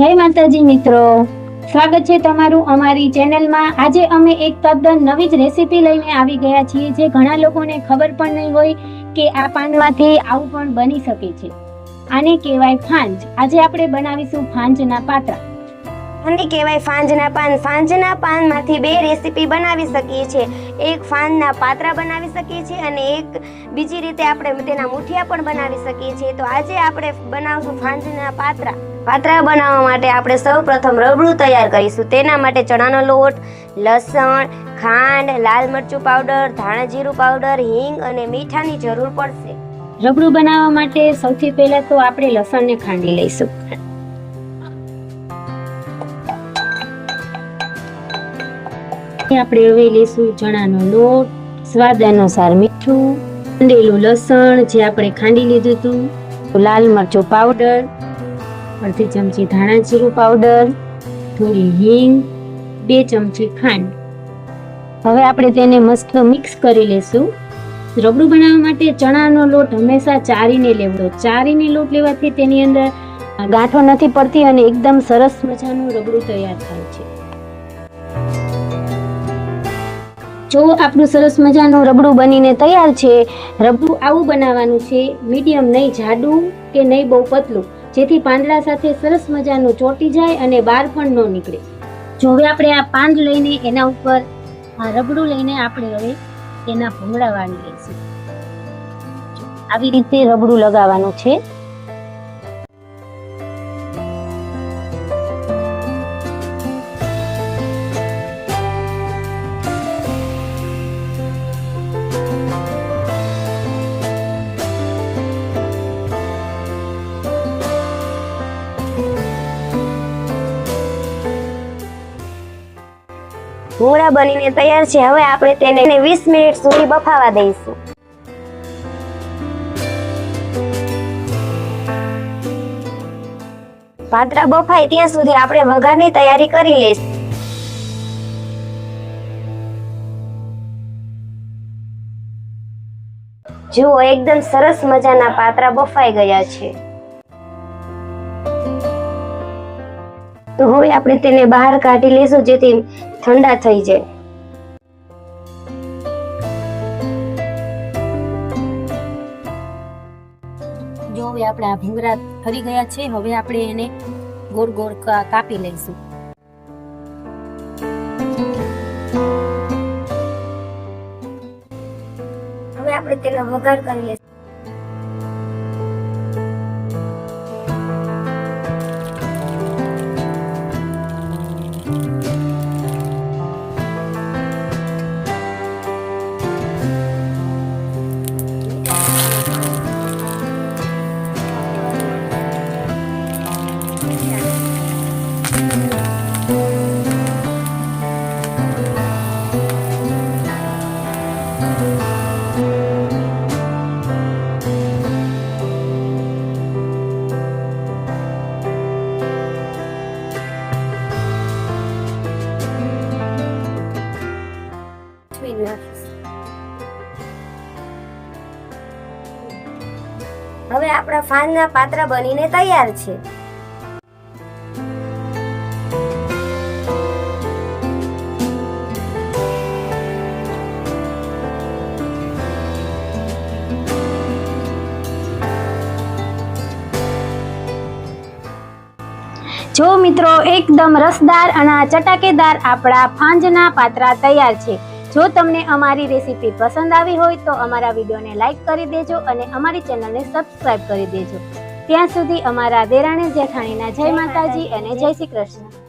જય માતાજી મિત્રો. સ્વાગત છે તમારું અમારી ચેનલમાં. આજે અમે એક તદ્દન નવી જ રેસીપી લઈને આવી ગયા છીએ જે ઘણા લોકોને ખબર પણ નહીં હોય કે આ પાનમાંથી આવું પણ બની શકે છે. આને કહેવાય ફાંજ. આજે આપણે બનાવીશું ફાંજના પાત્રા અને કહેવાય ફાંજના પાન. ફાંજના પાનમાંથી બે રેસીપી બનાવી શકીએ છીએ. એક ફાંજના પાત્રા બનાવી શકીએ છીએ અને એક બીજી રીતે આપણે તેના મુઠિયા પણ બનાવી શકીએ છીએ. તો આજે આપણે બનાવશું ફાંજના પાત્રા પાત્રા બનાવવા માટે આપણે સૌ પ્રથમ રબડું તૈયાર કરીશું. તેના માટે ચણાનો લોટ, લસણ, ખાંડ, લાલ મરચું પાવડર, ધાણા જીરું પાવડર, હિંગ અને મીઠાની જરૂર પડશે. રબડું બનાવવા માટે સૌથી પહેલા તો આપણે લસણને ખાંડી લઈશું. આપણે હવે લઈશું ચણાનો લોટ, સ્વાદ અનુસાર મીઠું ખાંડેલું લસણ જે આપણે ખાંડી લીધું હતું, લાલ મરચું પાવડર અડધી ચમચી ધાણા જીરું પાવડર, થોડી હિંગ, બે ચમચી ખાંડ. હવે આપણે તેને મસ્ત મિક્સ કરી લેશું. રબડું બનાવવા માટે ચણાનો લોટ હંમેશા ચારીને લેવો. ચારીને લોટ લેવાથી તેની અંદર ગાંઠો નથી પડતી અને એકદમ સરસ મજાનું રબડું તૈયાર થાય છે. જો આપણું સરસ મજાનું રબડું બનીને તૈયાર છે, રબડું આવું બનાવવાનું છે, મીડિયમ નહીં, જાડું કે નહીં, બહુ પતલું. જેથી પાંદડા સાથે સરસ મજાનું ચોટી જાય અને બહાર પણ ન નીકળે. જો હવે આપણે આ પાંદ લઈને એના ઉપર આ રબડું લઈને આપણે હવે તેના ભૂંગળા વાળી લઈશું. આવી રીતે રબડું લગાવવાનું છે. ભૂંગળા બનીને તૈયાર છે. હવે આપણે તેને 20 મિનિટ સુધી બફાવા દઈશું. પાત્રા બફાય ત્યાં સુધી આપણે વઘારની તૈયારી કરી લઈશું. જુઓ, એકદમ સરસ મજાના પાત્રા બફાઈ ગયા છે. તો હવે આપણે તેને બહાર કાઢી લઈશું જેથી ઠંડા થઈ જાય. જો હવે આપણે આ ભૂંગળા ઠરી ગયા છે હવે આપણે એને ગોળ ગોળ કાપી લઈશું. હવે આપણે તેનો વઘાર કરી લઈશું હવે આપણા ફાનના પાત્ર બનીને તૈયાર છે. જો મિત્રો, એકદમ રસદાર અને ચટાકેદાર આપણા ફાંજના પાત્રા તૈયાર છે. જો તમને અમારી રેસીપી પસંદ આવી હોય તો અમારા વિડીયોને લાઇક કરી દેજો અને અમારી ચેનલને સબસ્ક્રાઇબ કરી દેજો. ત્યાં સુધી અમારા દેરાણી જેઠાણીના જય માતાજી. અને જય શ્રી કૃષ્ણ.